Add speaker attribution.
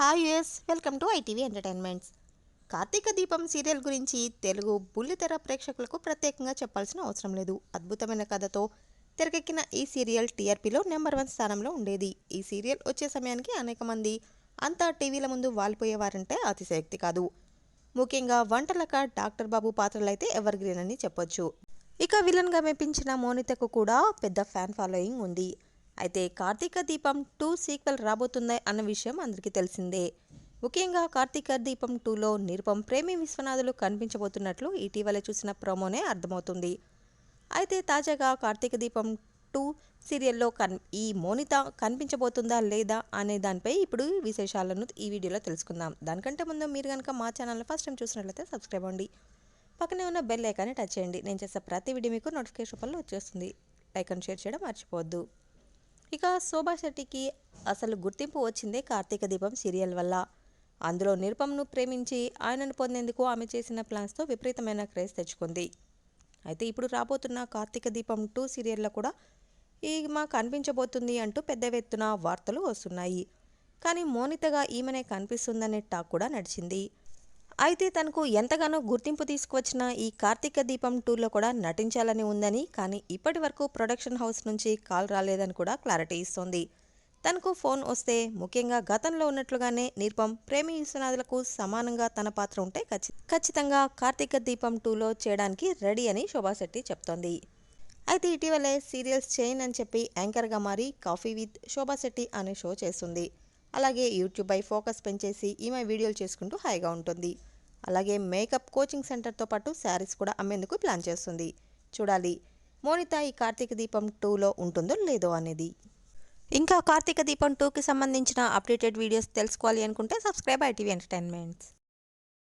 Speaker 1: Hi US welcome to ITV entertainments. Karthika Deepam serial గురించి తెలుగు బుల్లితెర ప్రేక్షకులకు ప్రత్యేకంగా చెప్పాల్సిన అవసరం లేదు. అద్భుతమైన కథతో తెరకెక్కిన ఈ సీరియల్ టీఆర్పీలో నెంబర్ వన్ స్థానంలో ఉండేది. ఈ సీరియల్ వచ్చే సమయానికి అనేక మంది అంతా టీవీల ముందు వాలిపోయేవారంటే అతిశయోక్తి కాదు. ముఖ్యంగా వంటలక డాక్టర్ బాబు పాత్రలైతే ఎవర్ గ్రీన్ అని చెప్పొచ్చు. ఇక విలన్గా మెప్పించిన మోనితకు కూడా పెద్ద ఫ్యాన్ ఫాలోయింగ్ ఉంది. అయితే కార్తీక దీపం టూ సీక్వెల్ రాబోతుందా అన్న విషయం అందరికీ తెలిసిందే. ముఖ్యంగా కార్తీక దీపం టూలో నిరుపం ప్రేమి విశ్వనాథులు కనిపించబోతున్నట్లు ఇటీవల చూసిన ప్రోమోనే అర్థమవుతుంది. అయితే తాజాగా కార్తీక దీపం టూ సీరియల్లో కన్ ఈ మోనిత కనిపించబోతుందా లేదా అనే దానిపై ఇప్పుడు విశేషాలను ఈ వీడియోలో తెలుసుకుందాం. దానికంటే ముందు మీరు కనుక మా ఛానల్ ఫస్ట్ టైం చూసినట్లయితే సబ్స్క్రైబ్ అవ్వండి. పక్కనే ఉన్న బెల్ ఐకాన్ని టచ్ చేయండి. నేను చేసే ప్రతి వీడియో మీకు నోటిఫికేషన్ రూపంలో వచ్చేస్తుంది. లైక్ అండ్ షేర్ చేయడం మర్చిపోవద్దు. ఇక శోభా శెట్టికి అసలు గుర్తింపు వచ్చిందే కార్తీక దీపం సీరియల్ వల్ల. అందులో నిరుపంను ప్రేమించి ఆయనను పొందేందుకు ఆమె చేసిన ప్లాన్స్తో విపరీతమైన క్రేజ్ తెచ్చుకుంది. అయితే ఇప్పుడు రాబోతున్న కార్తీక దీపం టూ సీరియల్లో కూడా ఈ మా కనిపించబోతుంది అంటూ పెద్ద ఎత్తున వార్తలు వస్తున్నాయి. కానీ మోనితగా ఈమెనే కనిపిస్తుందనే టాక్ కూడా నడిచింది. అయితే తనకు ఎంతగానో గుర్తింపు తీసుకువచ్చిన ఈ కార్తీక దీపం టూలో కూడా నటించాలని ఉందని కానీ ఇప్పటి వరకు ప్రొడక్షన్ హౌస్ నుంచి కాల్ రాలేదని కూడా క్లారిటీ ఇస్తోంది. తనకు ఫోన్ వస్తే ముఖ్యంగా గతంలో ఉన్నట్లుగానే నిర్పం ప్రేమి విశ్వనాథులకు సమానంగా తన పాత్ర ఉంటే ఖచ్చితంగా కార్తీక దీపం టూలో చేయడానికి రెడీ అని శోభాశెట్టి చెప్తోంది. అయితే ఇటీవలే సీరియల్స్ చేయన్ అని చెప్పి యాంకర్గా మారి కాఫీ విత్ శోభాశెట్టి అనే షో చేస్తుంది. అలాగే యూట్యూబ్ పై ఫోకస్ పెంచేసి ఈమె వీడియోలు చేసుకుంటూ హాయిగా ఉంటుంది. అలాగే మేకప్ కోచింగ్ సెంటర్తో పాటు శారీస్ కూడా అమ్మేందుకు ప్లాన్ చేస్తుంది. చూడాలి. మోనిత ఈ కార్తీక దీపం టూలో ఉంటుందో లేదో అనేది. ఇంకా కార్తీక దీపం టూకి సంబంధించిన అప్డేటెడ్ వీడియోస్ తెలుసుకోవాలి అనుకుంటే సబ్స్క్రైబ్ ఐటీవీ ఎంటర్టైన్మెంట్స్.